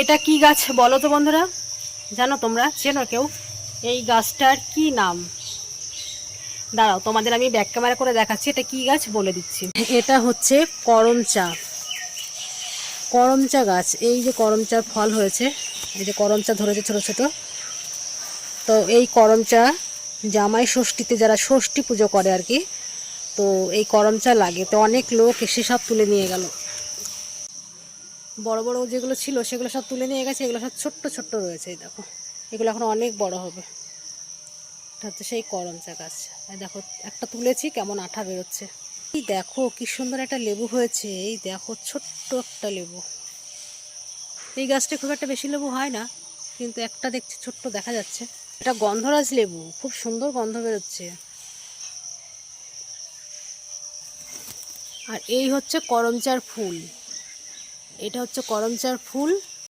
এটা কি গাছ বলো তো বন্ধুরা? জানো তোমরা, চেনো কেউ? এই গাছটার কি নাম? দাঁড়াও, তোমাদের আমি ব্যাক ক্যামেরা করে দেখাচ্ছি, এটা কি গাছ বলে দিচ্ছি। এটা হচ্ছে করমচা। করমচা গাছ, এই যে করমচার ফল হয়েছে, এই যে করমচা ধরেছে ছোট ছোট। তো এই করমচা জামাই ষষ্ঠীতে যারা ষষ্ঠী পুজো করে আর কি, তো এই করমচা লাগে। তো অনেক লোক এসে সব তুলে নিয়ে গেল। বড় বড় যেগুলো ছিল সেগুলো সব তুলে নিয়ে গেছে, এগুলো সব ছোট্ট ছোট্ট রয়েছে এই দেখো। এগুলো এখন অনেক বড় হবে। এটা হচ্ছে সেই করমচা গাছ। দেখো, একটা তুলেছি, কেমন আঠা বেরোচ্ছে। এই দেখো, কি সুন্দর একটা লেবু হয়েছে। এই দেখো, ছোট্ট একটা লেবু। এই গাছটা খুব একটা বেশি লেবু হয় না, কিন্তু একটা দেখছি ছোট্ট দেখা যাচ্ছে। এটা গন্ধরাজ লেবু, খুব সুন্দর গন্ধ বেরোচ্ছে। আর এই হচ্ছে করমচার ফুল। এটা হচ্ছে করমচার ফুল।